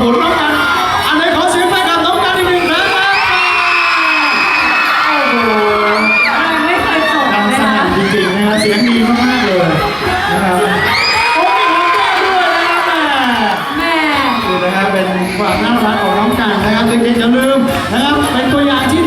หัวเราะกันอันไหนขอเสียงแฟนคลับน้องกันอีกหนึ่งครั้งครับโอ้โหไม่เคยจบดังเลสยนั่จริงๆนะครับเสียงดีมากๆเลยนะครับโอ้ยน้องด้วยนะครับแม่นี่นะฮเป็นความน่ารักของน้องกันนะครับเด็กๆอย่าลืมนะครับเป็นตัวอย่างที่